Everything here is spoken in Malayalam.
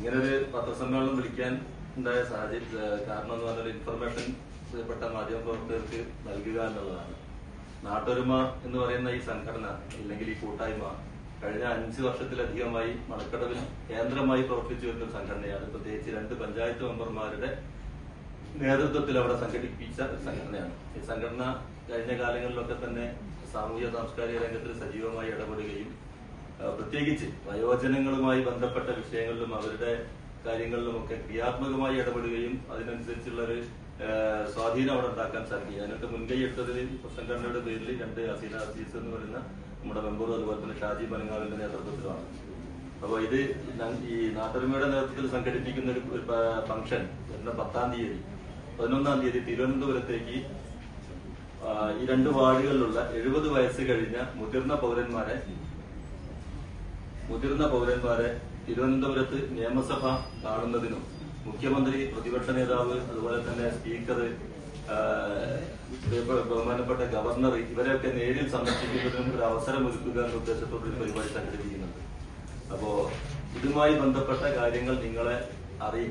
ഇങ്ങനൊരു പത്രസമ്മേളനം വിളിക്കാൻ ഉണ്ടായ സാഹചര്യം കാരണം എന്ന് പറഞ്ഞാൽ ഇൻഫർമേഷൻ പ്രിയപ്പെട്ട മാധ്യമപ്രവർത്തകർക്ക് നൽകുക എന്നുള്ളതാണ്. നാട്ടൊരുമ എന്ന് പറയുന്ന ഈ സംഘടന അല്ലെങ്കിൽ ഈ കൂട്ടായ്മ കഴിഞ്ഞ അഞ്ച് വർഷത്തിലധികമായി മണക്കടവിൽ കേന്ദ്രമായി പ്രവർത്തിച്ചു വരുന്ന സംഘടനയാണ്. പ്രത്യേകിച്ച് രണ്ട് പഞ്ചായത്ത് മെമ്പർമാരുടെ നേതൃത്വത്തിൽ അവിടെ സംഘടിപ്പിച്ച സംഘടനയാണ്. ഈ സംഘടന കഴിഞ്ഞ കാലങ്ങളിലൊക്കെ തന്നെ സാമൂഹ്യ സാംസ്കാരിക രംഗത്തിൽ സജീവമായി ഇടപെടുകയും പ്രത്യേകിച്ച് വയോജനങ്ങളുമായി ബന്ധപ്പെട്ട വിഷയങ്ങളിലും അവരുടെ കാര്യങ്ങളിലുമൊക്കെ ക്രിയാത്മകമായി ഇടപെടുകയും അതിനനുസരിച്ചുള്ള ഒരു സ്വാധീനം അവിടെ ഉണ്ടാക്കാൻ സാധിക്കും. അതിനൊക്കെ മുൻകൈ എടുത്തതിൽ സംഘടനയുടെ പേരിൽ രണ്ട് അസീന അസീസ് എന്ന് പറയുന്ന നമ്മുടെ മെമ്പറും അതുപോലെ തന്നെ ഷാജി ബനങ്ങാളിന്റെ നേതൃത്വത്തിലാണ്. അപ്പൊ ഇത് ഈ നാട്ടൊരുമയുടെ നേതൃത്വത്തിൽ സംഘടിപ്പിക്കുന്ന ഒരു ഫംഗ്ഷൻ വരുന്ന പത്താം തീയതി പതിനൊന്നാം തീയതി തിരുവനന്തപുരത്തേക്ക് ഈ രണ്ട് വാർഡുകളിലുള്ള എഴുപത് വയസ്സ് കഴിഞ്ഞ മുതിർന്ന പൗരന്മാരെ മുതിർന്ന പൗരന്മാരെ തിരുവനന്തപുരത്ത് നിയമസഭ കാണുന്നതിനും മുഖ്യമന്ത്രി പ്രതിപക്ഷ നേതാവ് അതുപോലെ തന്നെ സ്പീക്കർ ബഹുമാനപ്പെട്ട ഗവർണർ ഇവരെയൊക്കെ നേരിൽ സന്ദർശിക്കുന്നതിനും ഒരു അവസരം ഒരുക്കുക എന്ന ഉദ്ദേശത്തോടെ പരിപാടി സംഘടിപ്പിക്കുന്നുണ്ട്. അപ്പോ ഇതുമായി ബന്ധപ്പെട്ട കാര്യങ്ങൾ നിങ്ങളെ അറിയിക്കും